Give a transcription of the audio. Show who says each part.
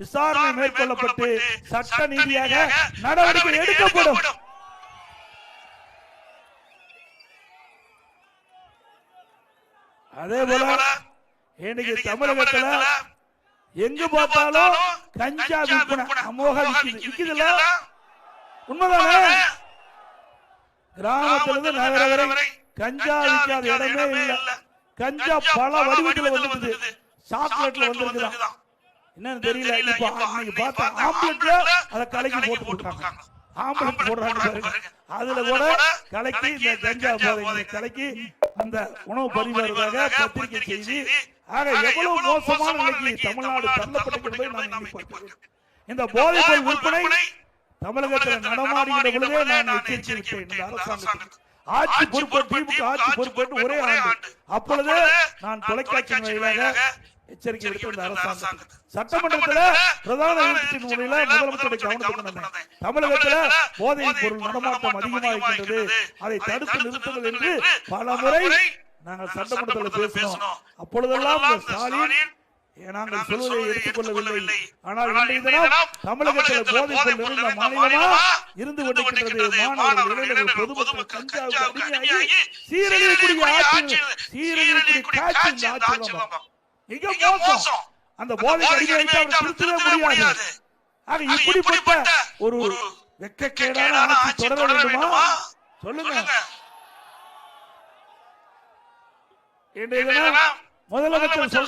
Speaker 1: விசாரணை மேற்கொள்ளப்பட்டு சட்ட நீதியாக நடவடிக்கை எடுக்கப்படும். அதே போல இன்னைக்கு தமிழகத்துல எங்க பார்த்தாலும் கஞ்சா விற்பனை அமோக விக்குது. விக்குதுல்ல? உண்மைதானே? கிராமத்துல இருந்து நகர வரை கஞ்சா விற்காத இடமே இல்ல. கஞ்சா பல வடிவத்துல வந்துருக்குது. சாக்லேட்ல வந்திருக்குதான். என்னன்னு தெரியல. இப்ப இன்னைக்கு பார்த்தா ஆம்லெட்ல அத கலக்கி போட்டு போட்டாங்க ஆம்லெட் போடுறாங்க பாருங்க. அதுல கூட கலக்கி இந்த கஞ்சா போதைகளை கலக்கி அந்த உணவு பரிமாறுவதாக பத்திரிகை செய்தி ஆக எவ்வளவு மோசமான நிலைக்கு தமிழ்நாடு தள்ளப்பட்டிருக்கிறது நாம் இந்த போதைப் பொருள் விற்பனை தமிழகத்தில் நடமாடுகின்ற பொழுதே நான் எச்சரிக்கை விட்டேன். இந்த அரசாங்கத்துக்கு. ஆட்சி பொறுப்பேற்று திமுக ஆட்சி பொறுப்பேற்று ஒரே ஆண்டு. அப்பொழுது நான் தொலைக்காட்சி வாயிலாக எச்சரிக்கை விடுத்த அரசாங்கம் சட்டமன்றத்துல பிரதான எதிர்க்கட்சியின் முறையில முதலமைச்சருடைய கவனத்துக்கு. தமிழகத்துல போதைப் பொருள் நடமாட்டம் அதிகமாக இருக்கின்றது அதை தடுத்து நிறுத்துங்கள் என்று பல முறை நாங்கள் சட்டமன்றத்தில் பேசினோம். அப்பொழுதெல்லாம் ஸ்டாலின் நாங்கள் சொல்வதை எடுத்துக்கொள்ளவில்லை ஆனால் இன்றைய தினம் தமிழகத்தில் போதைப் பொருள் நிறைந்த மாநிலமா இருந்து கொண்டிருக்கின்றது மாணவர்கள் இளைஞர்கள் பொதுமக்கள் கஞ்சாவுக்கு அடிமையாகி சீரழியக்கூடிய ஆட்சி சீரழியக்கூடிய காட்சி இந்த ஆட்சி. மிக மோசம். அந்த போதை அடிமையாயிட்டு அவர் திருத்தவே முடியாது. ஆக இப்படிப்பட்ட ஒரு வெக்கக்கேடான ஆட்சி தொடர வேண்டுமா? சொல்லுங்க. இன்றைய தினம் முதலமைச்சர் சொல்ற